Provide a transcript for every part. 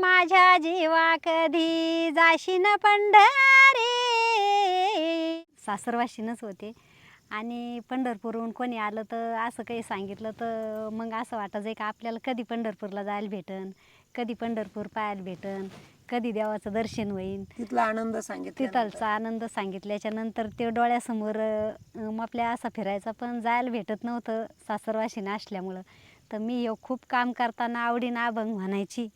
माझ्या जीवा कधी जाशीन पंढरी? सासरवाशीनच होते. आणि पंढरपूरहून कोणी आलं तर असं काही सांगितलं तर मग असं वाटायचं का आपल्याला कधी पंढरपूरला जायला भेटन? कधी पंढरपूर पाहायला भेटन? कधी देवाचं दर्शन होईन? तिथला आनंद सांगितला तिथलचा आनंद सांगितल्याच्या नंतर ते डोळ्यासमोर आपल्या असं फिरायचं पण जायला भेटत नव्हतं सासरवाशीनं असल्यामुळं. तर मी खूप काम करताना आवडीनं अभंग म्हणायची.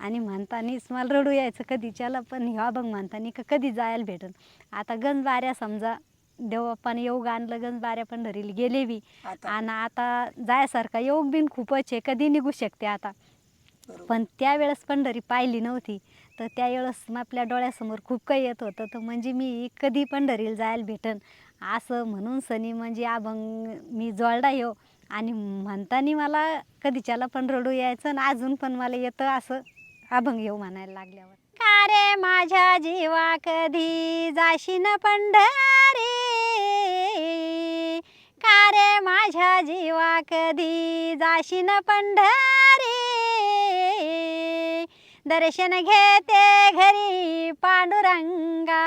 आणि म्हणतानीच मला रडू यायचं कधीच्याला पण ह्यो अभंग म्हणतानी का कधी जायला भेटन? आता गंज बाऱ्या समजा देवबाप्पाने योग आणलं गंज बाऱ्या पंढरीला गेले बी. आणि आता जायसारखा योग बिन खूपच आहे कधी निघू शकते आता. पण त्यावेळेस पंढरी पाहिली नव्हती. तर त्यावेळेस मग आपल्या डोळ्यासमोर खूप काही येत होतं. तर म्हणजे मी कधी पंढरीला जायला भेटन? असं म्हणून सनी म्हणजे अभंग मी जोडला येऊ आणि म्हणताना मला कधीच्याला पण रडू यायचं. आणि अजून पण मला येतं असं अभंग येऊ म्हणायला लागल्यावर. का रे माझ्या जीवा कधी जाशीन पंढरी? का रे माझ्या जीवा कधी जाशीन पंढरी? दर्शन घेते घरी पांडुरंगा.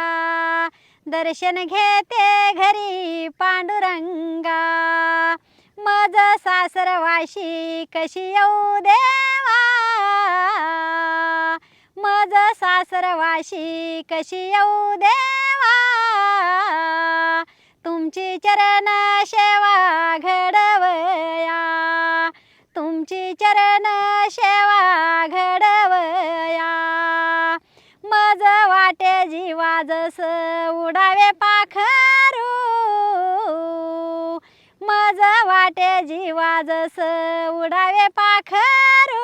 दर्शन घेते घरी पांडुरंगा. रोज सासरवाशी कशी येऊ देवा? मज सासरवाशी कशी येऊ देवा? तुमची चरण सेवा घडवया. तुमची चरण सेवा घडवया. मज वाटे जीवा जस उडावे पाख. वाटे जीवा जस उडावे पाखरू.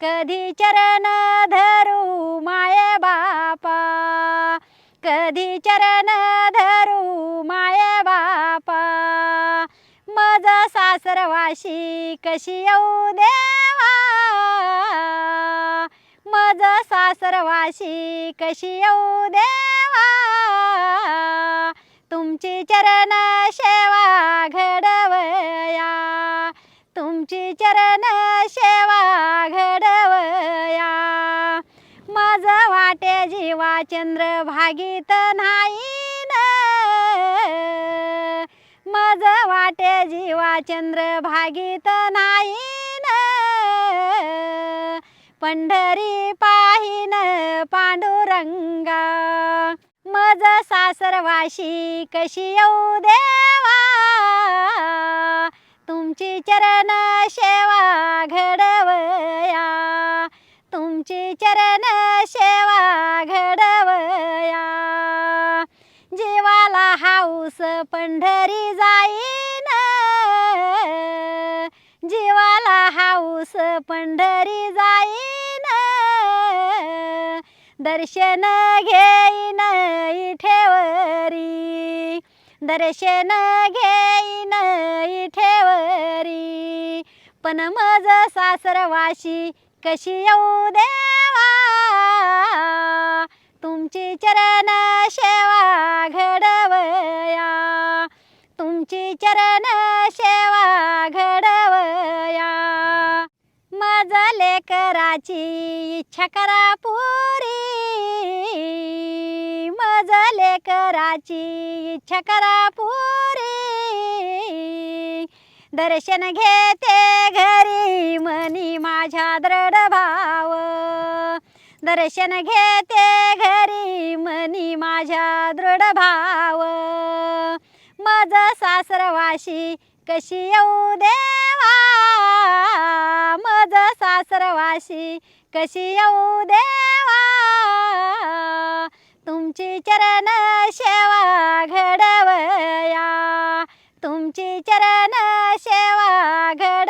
कधी चरण धरू माये बापा. कधी चरण धरू माये बापा. मज सासरवाशी कशी येऊ देवा. मज सासरवाशी कशी येऊ देवा. तुमची चरण सेवा घडवया. तुमची चरण सेवा घडवया. मज वाटे जीवा चंद्र भागीत नाही मज वाटे जीवा चंद्र भागीत नाही पंढरी पाहिन पांडुरंगा. आज सासरवाशी कशी येऊ देवा? तुमची चरण सेवा घडवया. तुमची चरण सेवा घडवया. जीवाला हाऊस पंढरी जाईन. जीवाला हाऊस पंढरी जाईन दर्शन घेईन इठेवरी. दर्शन घेईन इठेवरी. पण मज सासरवाशी कशी येऊ देवा? तुमची चरण सेवा घडवया. तुमची चरण सेवा घडवया. लेकराची इच्छा करा पुरी. मज लेकराची इच्छा करा पुरी. दर्शन घेते घरी मनी माझ्या दृढ भाव. दर्शन घेते घरी मनी माझ्या दृढ भाव. मज सासरवाशी कशी येऊ देवा? सर्वाशी कशी येऊ देवा? तुमची चरण सेवा घडवया. तुमची चरण सेवा घड